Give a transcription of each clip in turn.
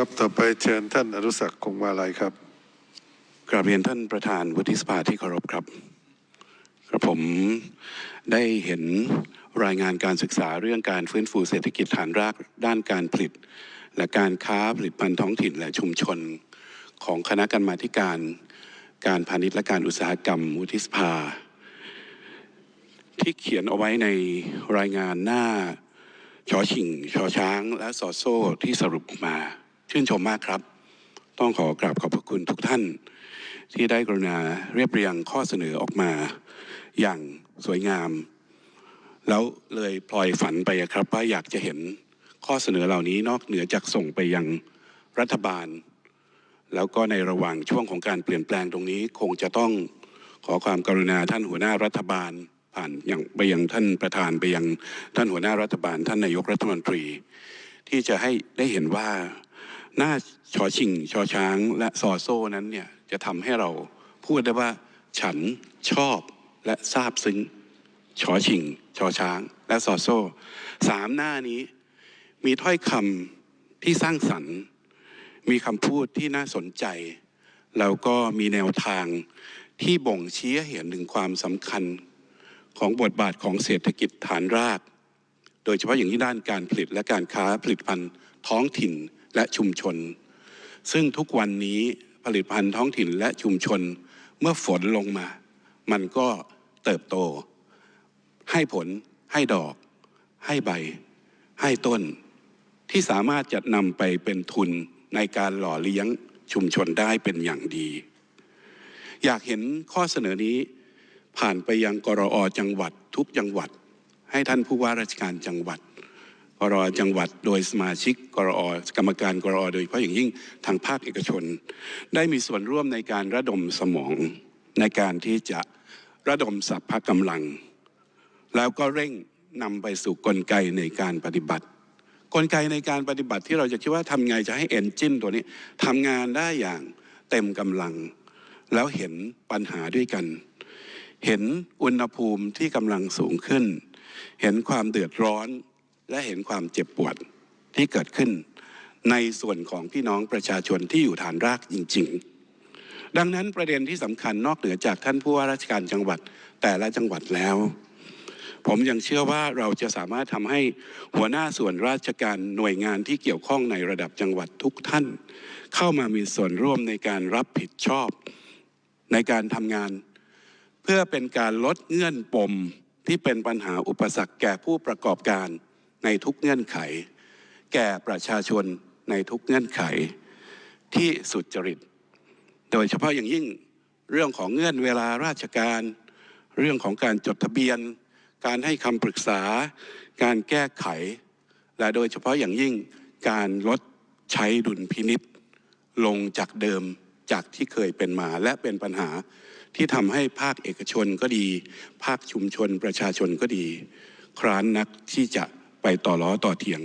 ครับต่อไปเชิญท่านอนุสักคงมาลัยครับกราบเรียนท่านประธานวุฒิสภาที่เคารพครับกระผมได้เห็นรายงานการศึกษาเรื่องการฟื้นฟูเศรษฐกิจฐานรากด้านการผลิต และการค้าผลิตภัณฑ์ท้องถิ่นและชุมชน ของคณะกรรมาธิการ การพาณิชย์และการอุตสาหกรรมวุฒิสภา ที่เขียนเอาไว้ในรายงานหน้าชอชิงชอช้างและสอโซ่ที่สรุปมา ชื่นชมมากครับ ต้องขอกราบขอบพระคุณทุกท่าน ที่ได้กรุณาเรียบเรียงข้อเสนอออกมาอย่างสวยงาม แล้วเลยพลอยฝันไปครับว่าอยากจะเห็นข้อเสนอเหล่านี้นอกเหนือจากส่งไปยังรัฐบาล แล้วก็ในระหว่างช่วงของการเปลี่ยนแปลงตรงนี้คงจะต้องขอความกรุณาท่านหัวหน้ารัฐบาล ผ่านอย่างไปยังท่านประธานไปยังท่านหัวหน้ารัฐบาล ท่านนายกรัฐมนตรี ที่จะให้ได้เห็นว่า หน้าชอชิงชอช้าง และซอโซ่นั้นเนี่ยจะทำให้เราพูดได้ว่า ฉันชอบและซาบซึ้งชอชิงชอช้าง และซอโซ่สามหน้านี้ มีถ้อยคำที่สร้างสรรค์ มีคำพูดที่น่าสนใจแล้วก็มีแนวทางที่บ่งชี้เห็นถึงความสำคัญของบทบาทของเศรษฐกิจฐานราก โดยเฉพาะอย่างที่ด้านการผลิตและการค้าผลิตภัณฑ์ท้องถิ่น และชุมชน ซึ่งทุกวันนี้ผลิตภัณฑ์ท้องถิ่นและชุมชน เมื่อฝนลงมา มันก็เติบโต ให้ผล ให้ดอก ให้ใบ ให้ต้น ที่สามารถจะนำไปเป็นทุนในการหล่อเลี้ยงชุมชนได้เป็นอย่างดี อยากเห็นข้อเสนอนี้ผ่านไปยังกรอจังหวัดทุกจังหวัด ให้ท่านผู้ว่าราชการจังหวัด กรอจังหวัดโดยสมาชิกกรอกรรมการกรอโดยเฉพาะอย่างยิ่งทางภาคเอกชน ได้มีส่วนร่วมในการระดมสมองในการที่จะระดมสัพพะกำลัง แล้วก็เร่งนำไปสู่กลไกในการปฏิบัติ กลไกในการปฏิบัติที่เราจะคิดว่าทำไงจะให้เอนจินตัวนี้ทำงานได้อย่างเต็มกำลัง แล้วเห็นปัญหาด้วยกัน เห็นอุณหภูมิที่กำลังสูงขึ้น เห็นความเดือดร้อน และเห็นความเจ็บปวดที่เกิดขึ้น ในส่วนของพี่น้องประชาชนที่อยู่ฐานรากจริง ๆ ดังนั้นประเด็นที่สำคัญนอกเหนือจากท่านผู้ว่าราชการจังหวัดแต่ละจังหวัดแล้ว ผมยังเชื่อว่าเราจะสามารถทำให้หัวหน้าส่วนราชการหน่วยงานที่เกี่ยวข้องในระดับจังหวัดทุกท่าน เข้ามามีส่วนร่วมในการรับผิดชอบ ในการทำงาน เพื่อเป็นการลดเงื่อนปมที่เป็นปัญหาอุปสรรคแก่ผู้ประกอบการ ในทุกเงื่อนไข แก่ประชาชนในทุกเงื่อนไขที่สุจริต โดยเฉพาะอย่างยิ่งเรื่องของเงื่อนเวลาราชการ เรื่องของการจดทะเบียน การให้คำปรึกษา การแก้ไข และโดยเฉพาะอย่างยิ่งการลดใช้ดุลพินิษลงจากเดิมจากที่เคยเป็นมาและเป็นปัญหาที่ทำให้ภาคเอกชนก็ดี ภาคชุมชนประชาชนก็ดี คร้านนักที่จะ ไปต่อล้อต่อเถียง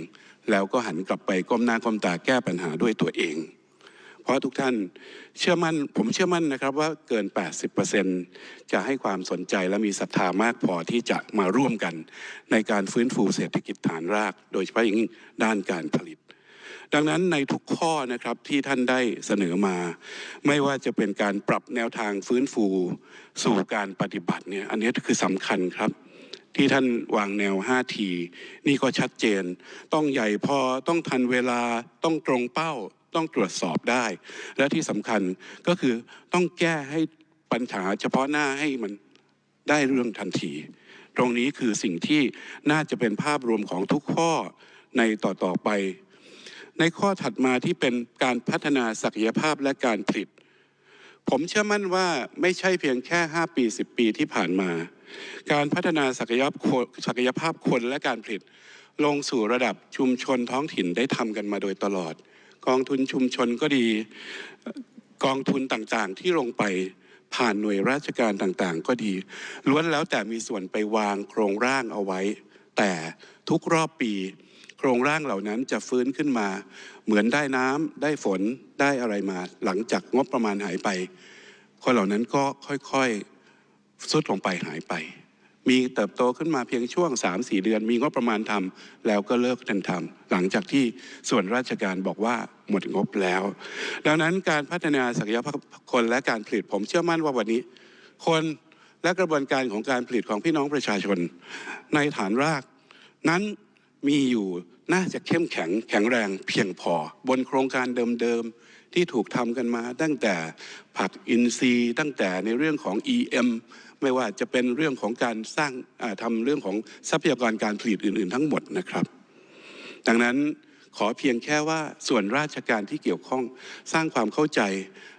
แล้วก็หันกลับไปก้มหน้าก้มตาแก้ปัญหาด้วยตัวเอง เพราะทุกท่านเชื่อมั่นผมเชื่อมั่นนะครับว่าเกิน 80%จะให้ความสนใจและมีศรัทธามากพอที่จะมาร่วมกัน ในการฟื้นฟูเศรษฐกิจฐานราก โดยเฉพาะอย่างยิ่งด้านการผลิตดังนั้นในทุกข้อนะครับที่ท่านได้เสนอมา ไม่ว่าจะเป็นการปรับแนวทางฟื้นฟู สู่การปฏิบัติเนี่ยอันนี้คือสำคัญครับ ที่ท่านวางแนว5ทีนี่ก็ชัดเจน ต้องใหญ่พอต้องทันเวลาต้องตรงเป้า ต้องตรวจสอบได้ และที่สำคัญก็คือต้องแก้ให้ปัญหาเฉพาะหน้าให้มันได้เรื่องทันที ตรงนี้คือสิ่งที่น่าจะเป็นภาพรวมของทุกข้อในต่อๆไป ในข้อถัดมาที่เป็นการพัฒนาศักยภาพและการผลิต ผมเชื่อมั่นว่าไม่ใช่เพียงแค่ 5 ปี 10 ปีที่ผ่านมา การพัฒนาศักยภาพคนศักยภาพคนและการผลิต ลงสู่ระดับชุมชนท้องถิ่นได้ทำกันมาโดยตลอด กองทุนชุมชนก็ดี กองทุนต่างๆ ที่ลงไปผ่านหน่วยราชการต่างๆ ก็ดีล้วนแล้วแต่มีส่วนไปวางโครงร่างเอาไว้ แต่ทุกรอบปี โครงร่างเหล่านั้นจะฟื้นขึ้นมา เหมือนได้น้ำได้ฝนได้อะไรมา หลังจากงบประมาณหายไป คนเหล่านั้นก็ค่อยๆ สุดลงไปหายไป มีเติบโตขึ้นมาเพียงช่วง 3-4 เดือน มีงบประมาณทำแล้วก็เลิกทันทำหลังจากที่ส่วนราชการบอกว่าหมดงบแล้ว ดังนั้นการพัฒนาศักยภาพคนและการผลิตผมเชื่อมั่นว่าวันนี้ คนและกระบวนการของการผลิตของพี่น้องประชาชน ในฐานราก นั้นมีอยู่น่าจะเข้มแข็งแข็งแรงเพียงพอบนโครงการเดิมๆ ที่ถูกทำกันมา ตั้งแต่ผักอินทรีย์ ตั้งแต่ในเรื่องของ EM ไม่ว่าจะเป็นเรื่องของการสร้างอ่าทำเรื่องของทรัพยากรการผลิตอื่น ๆ ทั้งหมดนะครับ ดังนั้นขอเพียงแค่ว่าส่วนราชการที่เกี่ยวข้องสร้างความเข้าใจ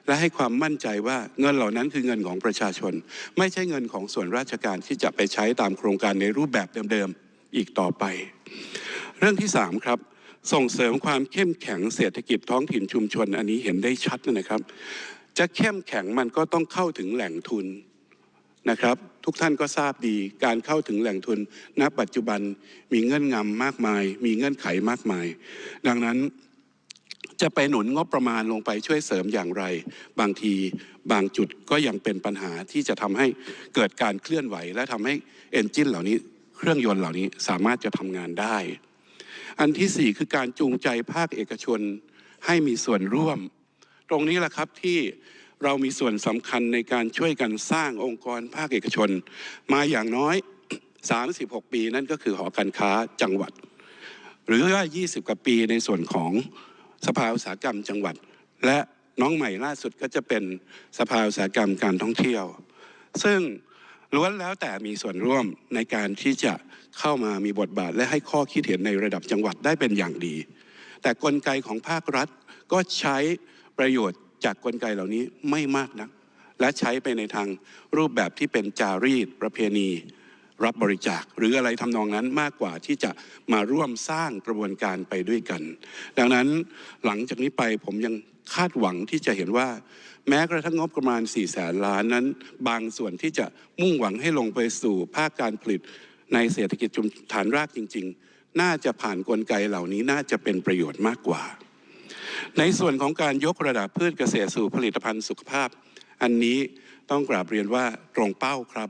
และให้ความมั่นใจว่าเงินเหล่านั้นคือเงินของประชาชน ไม่ใช่เงินของส่วนราชการที่จะไปใช้ตามโครงการในรูปแบบเดิมๆอีกต่อไป เรื่องที่สามครับ ส่งเสริมความเข้มแข็งเศรษฐกิจท้องถิ่นชุมชน อันนี้เห็นได้ชัดนะครับ จะเข้มแข็งมันก็ต้องเข้าถึงแหล่งทุนนะครับ ทุกท่านก็ทราบดีการเข้าถึงแหล่งทุน ณ ปัจจุบันมีเงื่อนงำมากมาย มีเงื่อนไขมากมาย ดังนั้นจะไปหนุนงบประมาณลงไปช่วยเสริมอย่างไร บางทีบางจุดก็ยังเป็นปัญหาที่จะทำให้เกิดการเคลื่อนไหว และทำให้เอนจินเหล่านี้เครื่องยนต์เหล่านี้สามารถจะทำงานได้ อันที่สี่คือการจูงใจภาคเอกชนให้มีส่วนร่วม ตรงนี้แหละครับที่เรามีส่วนสำคัญในการช่วยกันสร้างองค์กรภาคเอกชน มาอย่างน้อย 36 ปีนั่นก็คือหอการค้าจังหวัด หรือว่า 20 กว่าปีในส่วนของสภาอุตสาหกรรมจังหวัด และน้องใหม่ล่าสุดก็จะเป็นสภาอุตสาหกรรมการท่องเที่ยว ซึ่ง แล้วแต่มีส่วนร่วมในการที่จะเข้ามามีบทบาทและให้ข้อคิดเห็นในระดับจังหวัดได้เป็นอย่างดี แต่กลไกของภาครัฐก็ใช้ประโยชน์จากกลไกเหล่านี้ไม่มากนัก และใช้ไปในทางรูปแบบที่เป็นจารีตประเพณีรับบริจาคหรืออะไรทำนองนั้นมากกว่าที่จะมาร่วมสร้างกระบวนการไปด้วยกัน ดังนั้นหลังจากนี้ไปผมยังคาดหวังที่จะเห็นว่า แม้กระทั่งงบประมาณ 4 แสนล้านนั้น บางส่วนที่จะมุ่งหวังให้ลงไปสู่ภาคการผลิตในเศรษฐกิจชุมฐานรากจริง ๆ น่าจะผ่านกลไกเหล่านี้น่าจะเป็นประโยชน์มากกว่า ในส่วนของการยกระดับพืชเกษตรสู่ผลิตภัณฑ์สุขภาพ อันนี้ต้องกราบเรียนว่าตรงเป้าครับ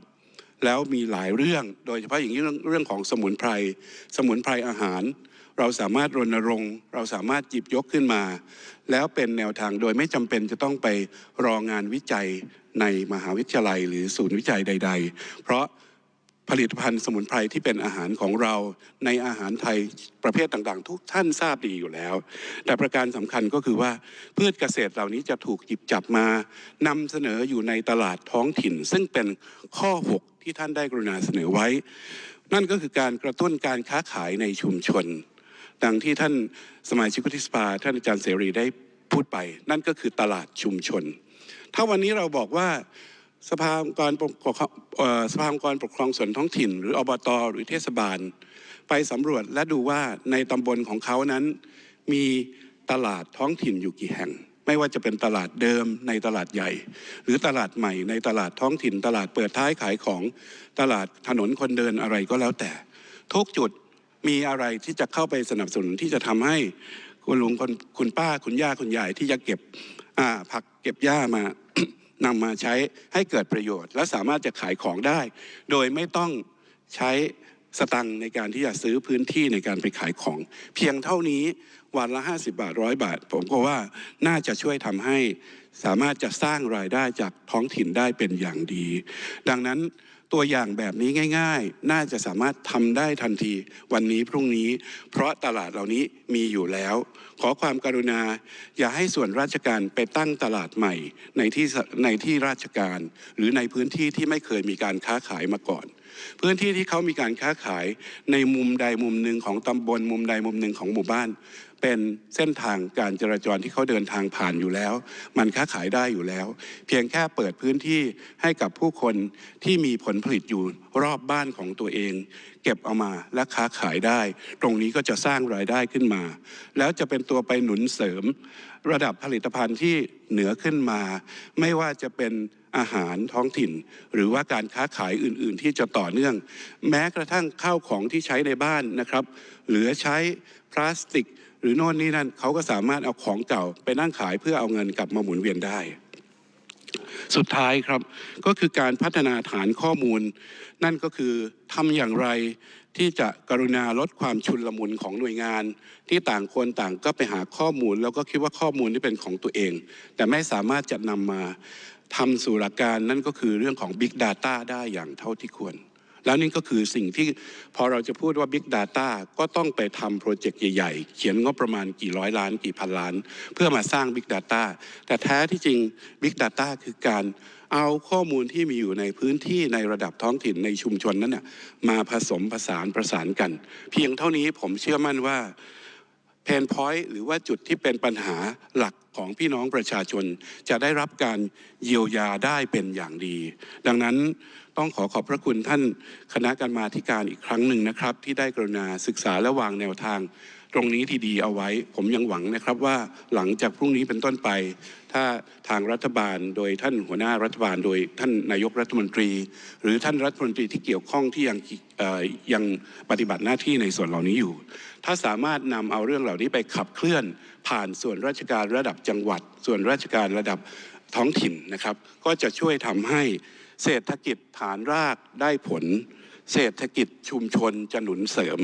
แล้วมีหลายเรื่อง โดยเฉพาะอย่างนี้เรื่งเรื่องของสมุนไพร สมุนไพรอาหาร เราสามารถรณรงค์ เราสามารถหยิบยกขึ้นมา แล้วเป็นแนวทางโดยไม่จำเป็นจะต้องไปรองานวิจัยในมหาวิทยาลัย หรือศูนย์วิจัยใด ๆ เพราะผลิตภัณฑ์สมุนไพรที่เป็นอาหารของเราในอาหารไทยประเภทต่างๆ ทุกท่านทราบดีอยู่แล้ว แต่ประการสำคัญก็คือว่าพืชเกษตรเหล่านี้จะถูกหยิบจับมานำเสนออยู่ในตลาดท้องถิ่น ซึ่งเป็นข้อ 6 ที่ท่านได้กรุณาเสนอไว้ นั่นก็คือการกระตุ้นการค้าขายในชุมชน ดังที่ท่านสมาชิกวุฒิสภาท่านอาจารย์เสรีได้พูดไป นั่นก็คือตลาดชุมชน ถ้าวันนี้เราบอกว่าสภาองค์กรปกครองสภาองค์กรปกครองส่วนท้องถิ่น หรืออบตหรือเทศบาล ไปสำรวจและดูว่าในตำบลของเขานั้น มีตลาดท้องถิ่นอยู่กี่แห่ง ไม่ว่าจะเป็นตลาดเดิมในตลาดใหญ่ หรือตลาดใหม่ในตลาดท้องถิ่น ตลาดเปิดท้ายขายของตลาดถนนคนเดินอะไรก็แล้วแต่ ทุกจุดมีอะไรที่จะเข้าไปสนับสนุนที่จะทำให้คุณลุงคุณคุณป้าคุณย่าคุณยายที่จะเก็บผักเก็บหญ้ามานำมาใช้ให้เกิดประโยชน์ และสามารถจะขายของได้ โดยไม่ต้องใช้ สตังค์ในการที่จะซื้อพื้นที่ในการไปขายของ เพียงเท่านี้วันละ 50 บาทร้อยบาท ผมก็ว่าน่าจะช่วยทำให้สามารถจะสร้างรายได้จากท้องถิ่นได้เป็นอย่างดี ดังนั้นตัวอย่างแบบนี้ง่าย ๆ น่าจะสามารถทำได้ทันทีวันนี้พรุ่งนี้ เพราะตลาดเหล่านี้มีอยู่แล้ว ขอความกรุณา อย่าให้ส่วนราชการไปตั้งตลาดใหม่ในที่ในที่ราชการ หรือในพื้นที่ที่ไม่เคยมีการค้าขายมาก่อน พื้นที่ที่เขามีการค้าขายในมุมใดมุมหนึ่งของตำบลมุมใดมุมหนึ่งของหมู่บ้าน เป็นเส้นทางการจราจรที่เขาเดินทางผ่านอยู่แล้ว มันค้าขายได้อยู่แล้ว เพียงแค่เปิดพื้นที่ให้กับผู้คนที่มีผลผลิตอยู่รอบบ้านของตัวเอง เก็บเอามาและค้าขายได้ ตรงนี้ก็จะสร้างรายได้ขึ้นมา แล้วจะเป็นตัวไปหนุนเสริม ระดับผลิตภัณฑ์ที่เหนือขึ้นมา ไม่ว่าจะเป็น อาหารท้องถิ่น หรือว่าการค้าขายอื่น ๆ ที่จะต่อเนื่อง แม้กระทั่งข้าวของที่ใช้ในบ้านนะครับเหลือใช้พลาสติก หรือโน่นนี่นั่นเขาก็สามารถเอาของเก่าไปนั่งขายเพื่อเอาเงินกลับมาหมุนเวียนได้สุดท้ายครับก็คือการพัฒนาฐานข้อมูล นั่นก็คือทำอย่างไรที่จะกรุณาลดความชุนลมุนของหน่วยงาน ที่ต่างคนต่างก็ไปหาข้อมูล แล้วก็คิดว่าข้อมูลที่เป็นของตัวเอง แต่ไม่สามารถจะนำมา ทำสู่หลักการนั่นก็คือเรื่องของ Big Data ได้อย่างเท่าที่ควร แล้วนี่ก็คือสิ่งที่พอเราจะพูดว่า Big Data ก็ต้องไปทำโปรเจกต์ใหญ่ๆ เขียนงบประมาณกี่ร้อยล้านกี่พันล้าน เพื่อมาสร้าง Big Data แต่แท้ที่จริง Big Data คือการเอาข้อมูลที่มีอยู่ในพื้นที่ในระดับท้องถิ่นในชุมชนนั้นน่ะมาผสมผสานประสานกัน เพียงเท่านี้ผมเชื่อมั่นว่า เพนพอยต์หรือว่าจุดที่เป็นปัญหาหลักของพี่น้องประชาชน จะได้รับการเยียวยาได้เป็นอย่างดี ดังนั้นต้องขอขอบพระคุณท่านคณะกรรมาธิการอีกครั้งหนึ่งนะครับ ที่ได้กรุณาศึกษาและวางแนวทาง ตรงนี้ที่ดีเอาไว้ ผมยังหวังนะครับว่าหลังจากพรุ่งนี้เป็นต้นไป ถ้าทางรัฐบาลโดยท่านหัวหน้ารัฐบาลโดยท่านนายกรัฐมนตรี หรือท่านรัฐมนตรีที่เกี่ยวข้องที่ยังยังปฏิบัติหน้าที่ในส่วนเหล่านี้อยู่ ถ้าสามารถนำเอาเรื่องเหล่านี้ไปขับเคลื่อน ผ่านส่วนราชการระดับจังหวัด ส่วนราชการระดับท้องถิ่นนะครับ ก็จะช่วยทำให้เศรษฐกิจฐานรากได้ผล เศรษฐกิจชุมชนจะหนุนเสริม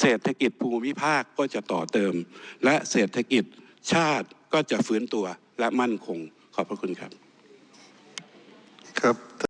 เศรษฐกิจภูมิภาคก็จะต่อเติม และเศรษฐกิจชาติก็จะฟื้นตัวและมั่นคงขอบพระคุณครับครับ